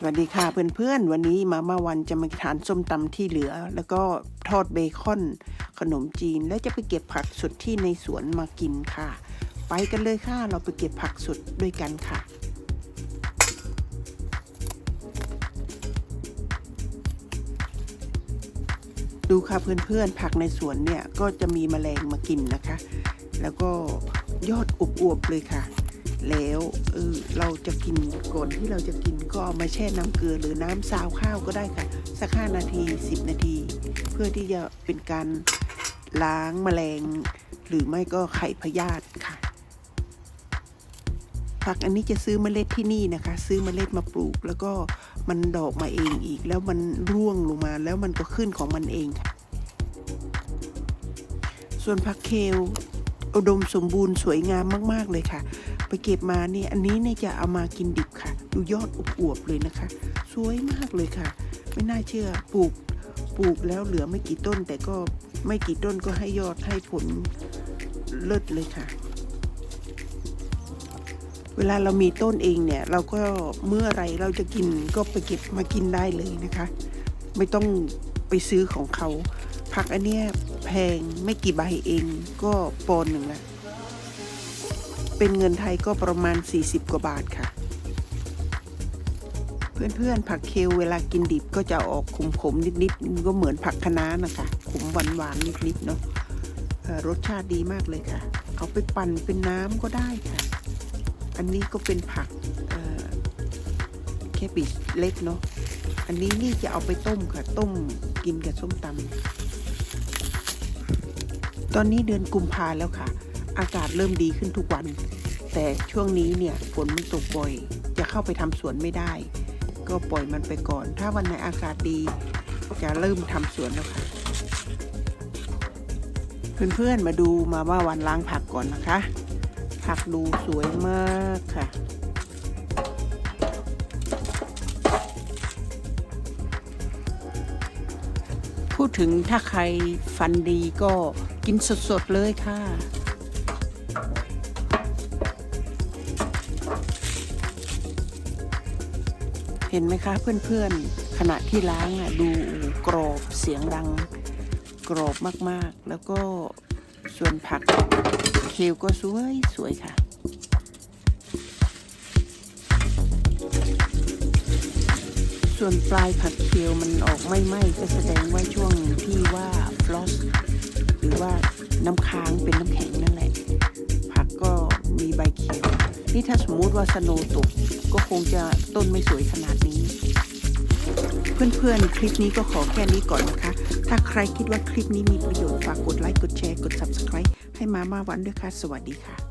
สวัสดีค่ะเพื่อนๆ วันนี้มาม่าวันจะมาทานส้มตำที่เหลือ แล้วก็ทอดเบคอน ขนมจีน แล้วจะไปเก็บผักสดที่ในสวนมากินค่ะ ไปกันเลยค่ะ เราไปเก็บผักสดด้วยกันค่ะดูค่ะเพื่อนๆ ผักในสวนเนี่ย ก็จะมีแมลงมากินนะคะ แล้วก็ยอดอวบๆเลยค่ะ แล้วเออเราจะกินก่อนที่เราจะกินก็เอามาแช่น้ำเกลือหรือน้ำซาวข้าวก็ได้ค่ะ สักห้านาที10นาที เพื่อที่จะเป็นการล้างแมลง หรือไม่ก็ไข่พยาธิค่ะผักอันนี้จะซื้อเมล็ดที่นี่นะคะ ซื้อเมล็ดมาปลูก แล้วก็มันดอกมาเองอีก แล้วมันร่วงลงมาแล้วมันก็ขึ้นของมันเองค่ะ ส่วนผักเคล อุดมสมบูรณ์สวยงามมาก ๆ เลยค่ะ ไปเก็บมาเนี่ยอันนี้เนี่ยจะเอามากินดิบค่ะ ดูยอดอวบๆเลยนะคะ สวยมากเลยค่ะ ไม่น่าเชื่อปลูกปลูกแล้วเหลือไม่กี่ต้น แต่ก็ไม่กี่ต้นก็ให้ยอดให้ผลเลิศเลยค่ะ เวลาเรามีต้นเองเนี่ย เราก็เมื่อไรเราจะกินก็ไปเก็บมากินได้เลยนะคะ ไม่ต้องไปซื้อของเขา ผักอันเนี้ยแพงไม่กี่ใบเองก็ปอนหนึ่งละเป็นเงินไทยก็ประมาณ 40 กว่าบาทค่ะ เพื่อนๆผักเคลเวลากินดิบก็จะออกขมๆนิดๆก็เหมือนผักคะน้านะคะขมหวานๆนิดๆเนาะรสชาติดีมากเลยค่ะ เอาไปปั่นเป็นน้ำก็ได้ค่ะ อันนี้ก็เป็นผักแค่ปิดเล็กเนาะ อันนี้นี่จะเอาไปต้มค่ะ ต้มกินกับส้มตำ ตอนนี้เดือนกุมภาแล้วค่ะ อากาศเริ่มดีขึ้นทุกวัน แต่ช่วงนี้เนี่ยฝนมันตกบ่อย จะเข้าไปทำสวนไม่ได้ ก็ปล่อยมันไปก่อน ถ้าวันไหนอากาศดี จะเริ่มทำสวนแล้วค่ะ เพื่อนๆมาดูมาว่าวันล้างผักก่อนนะคะ ผักดูสวยมากค่ะพูดถึงถ้าใครฟันดีก็ กินสดๆเลยค่ะเห็นไหมคะเพื่อนๆ ขณะที่ล้างอะดูกรอบเสียงดังกรอบมากๆ แล้วก็ส่วนผักเคลก็สวยสวยค่ะ ส่วนปลายผักเคียวมันออกไม่ไหมก็แสดงว่า น้ำค้างเป็นน้ำแข็งนั่นแหละ ผักก็มีใบเขียว นี่ถ้าสมมุติว่าสโนตกก็คงจะต้นไม่สวยขนาดนี้ เพื่อนๆ คลิปนี้ก็ขอแค่นี้ก่อนนะคะ ถ้าใครคิดว่าคลิปนี้มีประโยชน์ฝากกดไลค์ กดแชร์ กด Subscribe ให้มามาวันด้วยค่ะ สวัสดีค่ะ